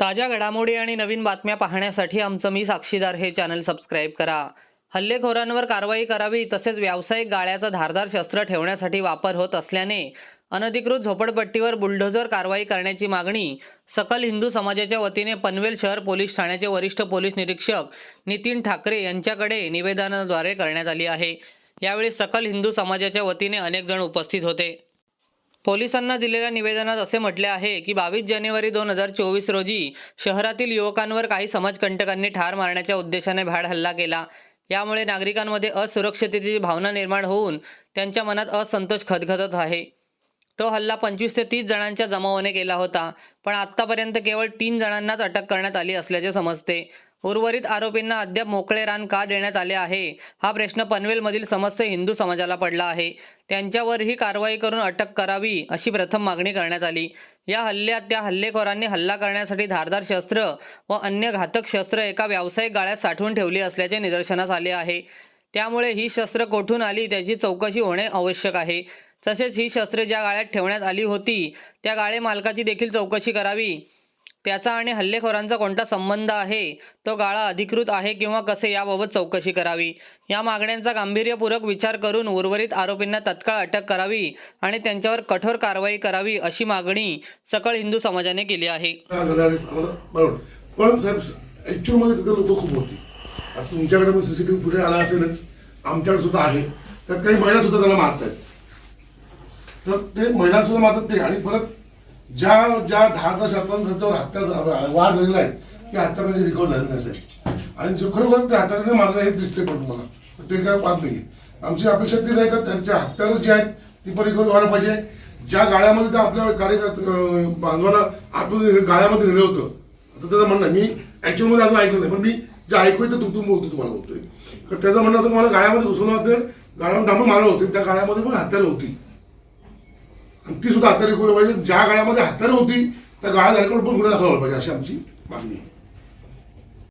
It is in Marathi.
ताज्या घडामोडी आणि नवीन बातम्या पाहण्यासाठी आमचं मी साक्षीदार हे चॅनल सबस्क्राईब करा. हल्लेखोरांवर कारवाई करावी तसेच व्यावसायिक गाळ्याचा धारदार शस्त्र ठेवण्यासाठी वापर होत असल्याने अनधिकृत झोपडपट्टीवर बुलडोझर कारवाई करण्याची मागणी सकल हिंदू समाजाच्या वतीने पनवेल शहर पोलीस ठाण्याचे वरिष्ठ पोलीस निरीक्षक नितीन ठाकरे यांच्याकडे निवेदनाद्वारे करण्यात आली आहे. यावेळी सकल हिंदू समाजाच्या वतीने अनेक जण उपस्थित होते. पोलिसांना दिलेल्या निवेदनात असे म्हटले आहे की बावीस जानेवारी दोन हजार चोवीस रोजी शहरातील युवकांवर काही समाजकंटकांनी ठार मारण्याच्या उद्देशाने भ्याड हल्ला केला. यामुळे नागरिकांमध्ये असुरक्षिततेची भावना निर्माण होऊन त्यांच्या मनात असंतोष खदखदत आहे. तो हल्ला पंचवीस ते तीस जणांच्या जमावाने केला होता पण आत्तापर्यंत केवळ तीन जणांनाच अटक करण्यात आली असल्याचे समजते. उर्वरित आरोपींना अद्याप मोकळे रान का देण्यात आले आहे हा प्रश्न पनवेलमधील समस्त हिंदू समाजाला पडला आहे. त्यांच्यावर ही कारवाई करून अटक करावी अशी प्रथम मागणी करण्यात आली. या हल्ल्यात त्या हल्लेखोरांनी हल्ला करण्यासाठी धारदार शस्त्र व अन्य घातक शस्त्र एका व्यावसायिक गाळ्यात साठवून ठेवली असल्याचे निदर्शनास आले आहे. त्यामुळे ही शस्त्र कोठून आली त्याची चौकशी होणे आवश्यक आहे. तसेच ही शस्त्रे ज्या गाळ्यात ठेवण्यात आली होती त्या गाळे मालकाची देखील चौकशी करावी. त्याचा आणि हल्लेखोरांचा कोणता संबंध आहे? तो गाळा अधिकृत आहे किंवा कसे? याबाबत चौकशी करावी. या मागण्यांचा गांभीर्यपूर्वक विचार करून उर्वरित आरोपींना तत्काळ अटक करावी आणि त्यांच्यावर कठोर कारवाई करावी अशी मागणी सकळ हिंदू समाजाने केली आहे. पण साहेब तिथे लोक खूप होती. आता तुमच्याकडे सीसीटीव्ही फुटेज आला असेलच. आमच्याकडे सुद्धा आहे. त्यात काही महिला सुद्धा त्याला मारतायत. तर ते महिलांसुद्धा मारतात ते. आणि परत ज्या ज्या दहा शास्त्रांत त्याच्यावर हत्या झा- वार झालेला आहे त्या हत्या त्याची रिकॉर्ड नाही नसेल आणि जो खरोखर त्या हत्याराने मारलं हे दिसते पण तुम्हाला. ते काय पाहत नाही आमची अपेक्षा तीच आहे का त्यांच्या हत्यारं जी आहेत ती पण रिकॉर्ड व्हायला पाहिजे. ज्या गाळ्यामध्ये त्या आपल्या कार्यकर्ते बांधवाला आतमध्ये गाळ्यामध्ये नेलं होतं आता त्याचं म्हणणं मी ऍक्च्युअलमध्ये अजून ऐकलं नाही पण मी जे ऐकू येतं तुमतून बोलतो तुम्हाला बोलतोय. तर त्याचं म्हणणं होतं मला गाळ्यामध्ये घुसवलं होतं गाळ्यामध्ये डांबून मारलं होते त्या गाळ्यामध्ये पण हत्यारं होती. ती सुद्धा हत्यारे करू पाहिजे ज्या गाळ्यामध्ये हत्यारं होती त्या गाळ्या धारकावर पण गुन्हा दाखल पाहिजे अशी आमची मागणी आहे